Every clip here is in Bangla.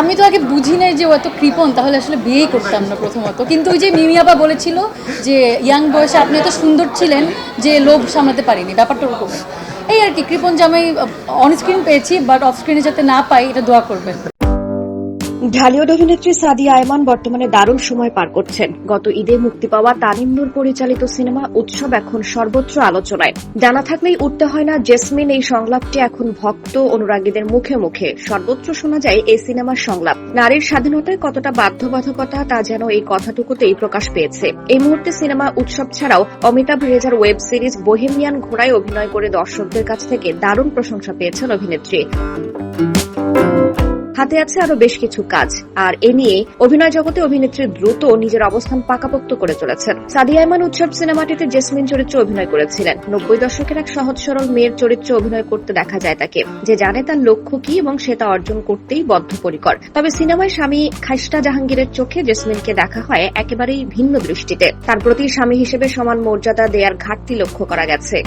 আমি তো আগে বুঝি নাই যে ও এত তাহলে আসলে বিয়েই করতাম না প্রথমত। কিন্তু ওই যে মিমি আবা বলেছিল যে, ইয়াং বয়সে আপনি এত সুন্দর ছিলেন যে লোভ সামলাতে পারিনি। ব্যাপারটা ওরকম। এই আর কি, কৃপণ জামাই অন স্ক্রিন পেয়েছি বাট অফ স্ক্রিনে যাতে না পাই, এটা দোয়া করবেন। ঢালিউড অভিনেত্রী সাদিয়া আয়মান বর্তমানে দারুণ সময় পার করছেন। গত ঈদে মুক্তি পাওয়া তানিম নূর পরিচালিত সিনেমা উৎসব এখন সর্বত্র আলোচনায়। জানা থাকলেই উঠতে হয় না, জেসমিন এই সংলাপটি এখন ভক্ত অনুরাগীদের মুখে মুখে। সর্বত্র শোনা যায় এই সিনেমার সংলাপ। নারীর স্বাধীনতায় কতটা বাধ্যবাধকতা তা যেন এই কথাটুকুতেই প্রকাশ পেয়েছে। এই মুহূর্তে সিনেমা উৎসব ছাড়াও অমিতাভ রেজার ওয়েব সিরিজ বোহেমিয়ান ঘোড়ায় অভিনয় করে দর্শকদের কাছ থেকে দারুণ প্রশংসা পেয়েছেন অভিনেত্রী। হাতে আছে আরও বেশ কিছু কাজ। আর এ নিয়ে অভিনয় জগতে অভিনেত্রী দ্রুত নিজের অবস্থান পাকাপোক্ত করে চলেছেন। সাদিয়া আইমান উৎসব সিনেমাটিতে জেসমিন চরিত্রে অভিনয় করেছিলেন। নব্বই দশকের এক সহজ সরল মেয়ের চরিত্রে অভিনয় করতে দেখা যায় তাকে। যে জানে তার লক্ষ্য কি এবং সে তা অর্জন করতেই বদ্ধপরিকর। তবে সিনেমায় স্বামী খাইস্টা জাহাঙ্গীরের চোখে জেসমিনকে দেখা হয় একেবারেই ভিন্ন দৃষ্টিতে। তার প্রতি স্বামী হিসেবে সমান মর্যাদা দেয়ার ঘাটতি লক্ষ্য করা গেছে।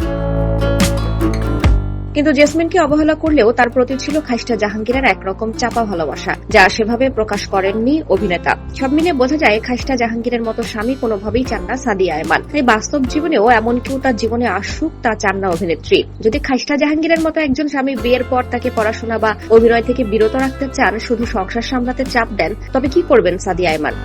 কিন্তু জেসমিনকে অবহেলা করলেও তার প্রতি ছিল খাইস্টা জাহাঙ্গীরের একরকম চাপা ভালোবাসা, যা সেভাবে প্রকাশ করেননি অভিনেতা। সব মিলিয়ে বোঝা যায় খাইস্টা জাহাঙ্গীরের মতো স্বামী কোনোভাবেই চান না সাদিয়া আয়মান। তাই বাস্তব জীবনেও এমন কেউ তার জীবনে আসুক, তা চান না অভিনেত্রী। যদি খাইস্টা জাহাঙ্গীরের মতো একজন স্বামী বিয়ের পর তাকে পড়াশোনা বা অভিনয় থেকে বিরত রাখতে চান, শুধু সংসার সামলাতে চাপ দেন, তবে কি করবেন সাদিয়া আয়মান?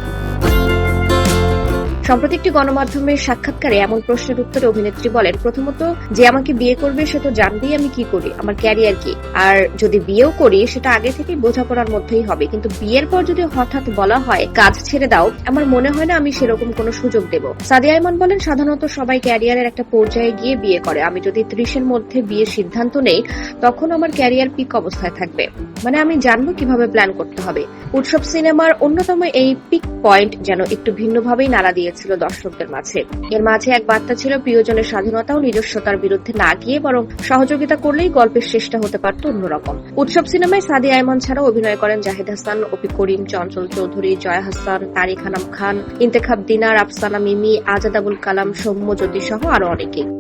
সম্প্রতি একটি গণমাধ্যমের সাক্ষাৎকারে এমন প্রশ্নের উত্তরে অভিনেত্রী বলেন, প্রথমত, যে আমাকে বিয়ে করবে সে তো জানবেই আমি কি করি, আমার ক্যারিয়ার কি। আর যদি বিয়েও করি, সেটা আগে থেকেই বোঝাপড়ার মধ্যেই হবে। কিন্তু বিয়ের পর যদি হঠাৎ বলা হয়, কাজ ছেড়ে দাও, আমার মনে হয় না আমি সেরকম কোনো সুযোগ দেব। সাদিয়া আইমান বলেন, সাধারণত সবাই ক্যারিয়ারের একটা পর্যায়ে গিয়ে বিয়ে করে। আমি যদি ত্রিশের মধ্যে বিয়ের সিদ্ধান্ত নেই, তখন আমার ক্যারিয়ার পিক অবস্থায় থাকবে। মানে আমি জানব কীভাবে প্ল্যান করতে হবে। উৎসব সিনেমার অন্যতম এই পিক পয়েন্ট যেন একটু ভিন্নভাবেই নাড়া দিয়েছিল দর্শকদের মাঝে। এর মাঝে এক বার্তা ছিল, প্রিয়জনের স্বাধীনতা ও নিজস্বতার বিরুদ্ধে না গিয়ে বরং সহযোগিতা করলেই গল্পের শেষটা হতে পারত অন্যরকম। উৎসব সিনেমায় সাদি আয়মন ছাড়াও অভিনয় করেন জাহিদ হাসান, অপি করিম, চঞ্চল চৌধুরী, জয়া হাসান, তারিক আনাম খান, ইন্তেখাব দিনার, আফসানা মিমি, আজাদ আবুল কালাম, সৌম্য জ্যোতি সহ আরও অনেকে।